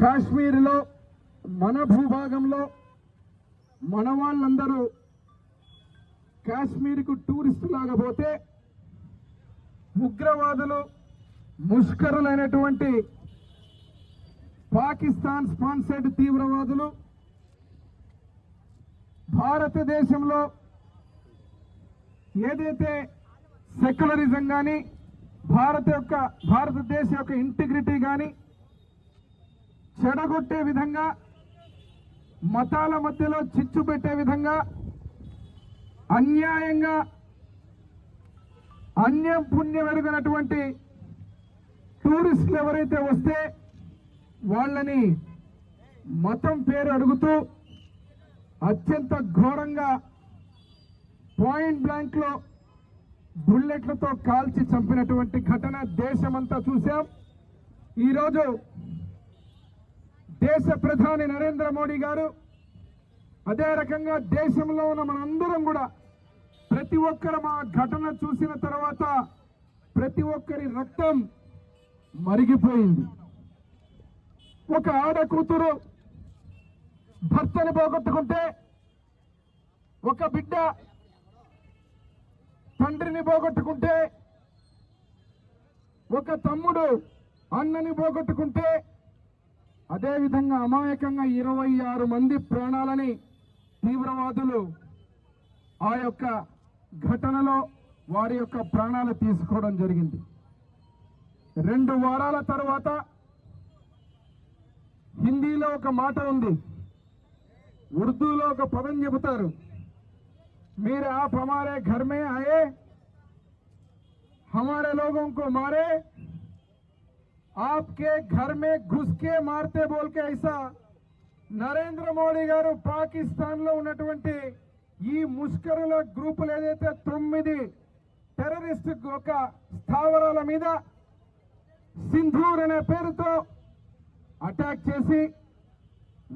కాశ్మీర్లో మన భూభాగంలో మన వాళ్ళందరూ కాశ్మీర్కు టూరిస్ట్ లాగా పోతే ఉగ్రవాదులు ముష్కరులైనటువంటి పాకిస్తాన్ స్పాన్సర్డ్ తీవ్రవాదులు భారతదేశంలో ఏదైతే సెక్యులరిజం కానీ భారత యొక్క భారతదేశ యొక్క ఇంటిగ్రిటీ కానీ చెడగొట్టే విధంగా మతాల మధ్యలో చిచ్చు పెట్టే విధంగా అన్యాయంగా అన్యం పుణ్యం ఎరుగనటువంటి టూరిస్టులు ఎవరైతే వస్తే వాళ్ళని మతం పేరు అడుగుతూ అత్యంత ఘోరంగా పాయింట్ బ్లాంక్లో బుల్లెట్లతో కాల్చి చంపినటువంటి ఘటన దేశమంతా చూశాం. ఈరోజు దేశ ప్రధాని నరేంద్ర మోడీ గారు అదే రకంగా దేశంలో ఉన్న మనందరం కూడా ప్రతి ఒక్కరు ఆ ఘటన చూసిన తర్వాత ప్రతి ఒక్కరి రక్తం మరిగిపోయింది. ఒక ఆడ కూతురు భర్తను పోగొట్టుకుంటే ఒక బిడ్డ తండ్రిని పోగొట్టుకుంటే ఒక తమ్ముడు అన్నని పోగొట్టుకుంటే అదేవిధంగా అమాయకంగా ఇరవై ఆరు మంది ప్రాణాలని తీవ్రవాదులు ఆ యొక్క ఘటనలో వారి యొక్క ప్రాణాలు తీసుకోవడం జరిగింది. రెండు వారాల తర్వాత హిందీలో ఒక మాట ఉంది. ఉర్దూలో ఒక పదం చెబుతారు. మీరు ఆ హమారే ఘర్మే ఆయే హమారే లోగోం మారే आपके घर में घुस के मारते बोल के ऐसा నరేంద్ర మోడీ గారు పాకిస్తాన్ లో ఉన్నటువంటి ఈ ముష్కరుల గ్రూపులు ఏదైతే తొమ్మిది టెర్రరిస్ట్ ఒక స్థావరాల మీద సింధూర్ అనే పేరుతో అటాక్ చేసి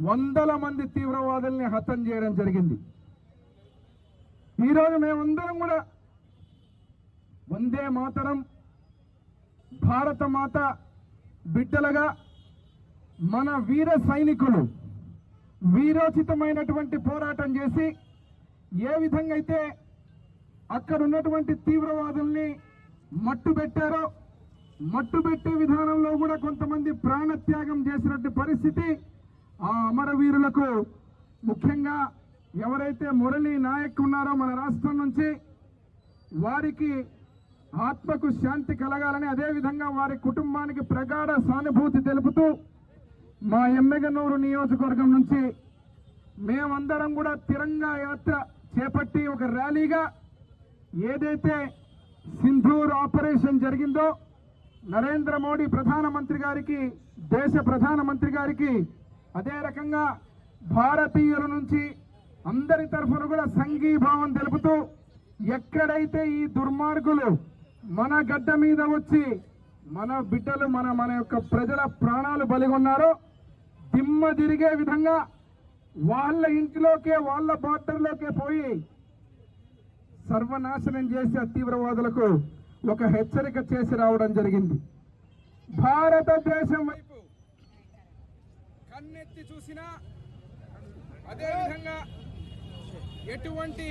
వందల మంది తీవ్రవాదుల్ని హతం చేయడం జరిగింది ఈరోజు మేమందరం కూడా వందే మాతరం భారత మాత బిడ్డలుగా మన వీర సైనికులు వీరోచితమైనటువంటి పోరాటం చేసి ఏ విధంగా అయితే అక్కడ ఉన్నటువంటి తీవ్రవాదుల్ని మట్టుబెట్టారో మట్టుబెట్టే విధానంలో కూడా కొంతమంది ప్రాణత్యాగం చేసినట్టు పరిస్థితి ఆ అమరవీరులకు ముఖ్యంగా ఎవరైతే మురళీ నాయక్ ఉన్నారో మన రాష్ట్రం నుంచి వారికి ఆత్మకు శాంతి కలగాలని అదేవిధంగా వారి కుటుంబానికి ప్రగాఢ సానుభూతి తెలుపుతూ మా ఎమ్మెగనూరు నియోజకవర్గం నుంచి మేమందరం కూడా తిరంగా యాత్ర చేపట్టి ఒక ర్యాలీగా ఏదైతే సింధూర్ ఆపరేషన్ జరిగిందో నరేంద్ర మోడీ ప్రధానమంత్రి గారికి దేశ ప్రధానమంత్రి గారికి అదే రకంగా భారతీయుల నుంచి అందరి తరఫున కూడా సంఘీభావం తెలుపుతూ ఎక్కడైతే ఈ దుర్మార్గులు మన గడ్డ మీద వచ్చి మన బిడ్డలు మన మన యొక్క ప్రజల ప్రాణాలు బలిగొన్నారో. దిమ్మ తిరిగే విధంగా వాళ్ళ ఇంటిలోకే వాళ్ళ బార్డర్లోకే పోయి సర్వనాశనం చేసే తీవ్రవాదులకు ఒక హెచ్చరిక చేసి రావడం జరిగింది. భారతదేశం వైపు కన్నెత్తి చూసినా అదేవిధంగా ఎటువంటి